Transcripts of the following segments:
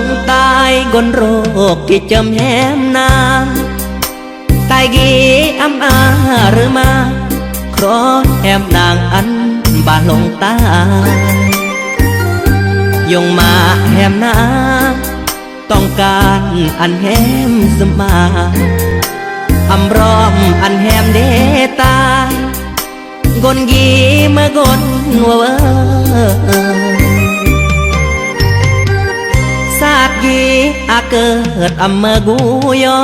งตายกนโรคที่จำแหมนางตายกีอำอาหรือมาครอแหมนางอันบาลงตายงมาแหมนางต้องการอันแหมสมาอำรอมอันแหมเดตายกนกีเมื่อกนวัวเวอ เกิดอำมอกูยอ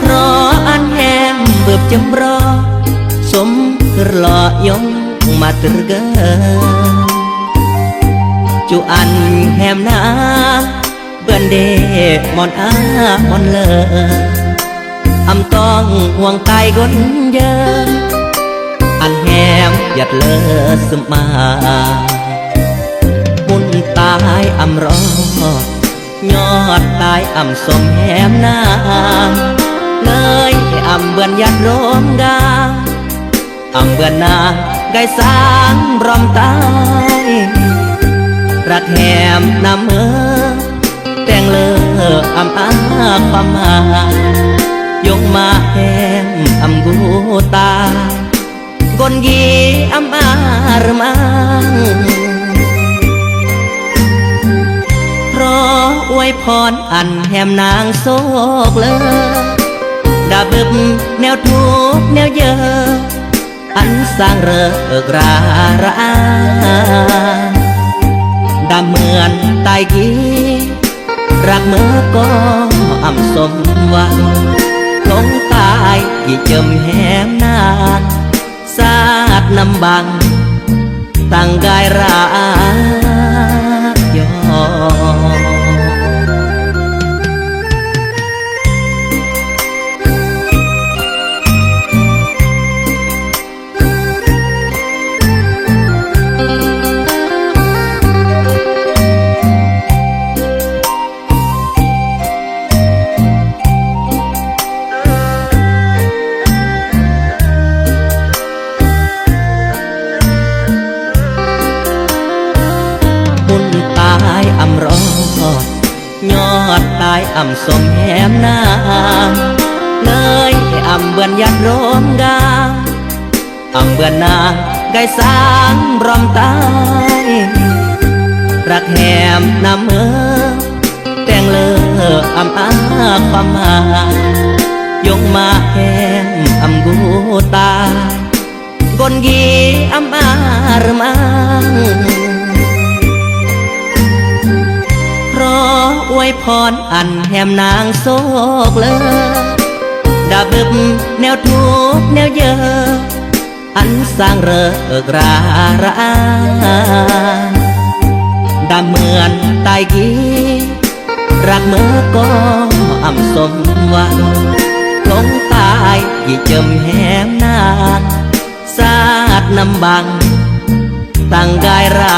ครออันแหมเบิบจำรอ สมคือหล่อยงมาตรึกเกจูอันแหมนาเบื่อนเดมอนอามอนเลออำต้องห่วงกายกนเยอะอันแหมหยัดเลอสมา มุนตายอำรอด ยอดตายอำสมแหมนางเลยอ่ำเบือนยัดโรมดาอ่ำเบือนนาได้สร้างรอมตายรักแหมนำเออแต่งเลออ่ำอาความหมายยกมาแหมอ่ำกูตากนยีอ่ำอารมัง รอันแหมนางโศกเลยดาบึบแนวทุกแนวเยอะ อันสร้างเริกราระอาดาเหมือนตายกีรักเมื่อก็อ่ำสมหวังลงตายกี่เจิมแหมนางสาดน้ำบังตั้งกายรัก อนยัดโรมดาอำเบือนนางได้สร้างรอมตาย รักแหมนำเออแต่งเลออำอาความหมายยกมาแหมอำกูตา พรอันแหมนางโศกเลยดาบึบแนวทุกแนวเยอะ อันสร้างเริกราระอาดาเหมือนตายกีรักเมื่อก็อ่ำสมหวังลงตายกี่เจิมแหมนางสาดน้ำบังตั้งกายรั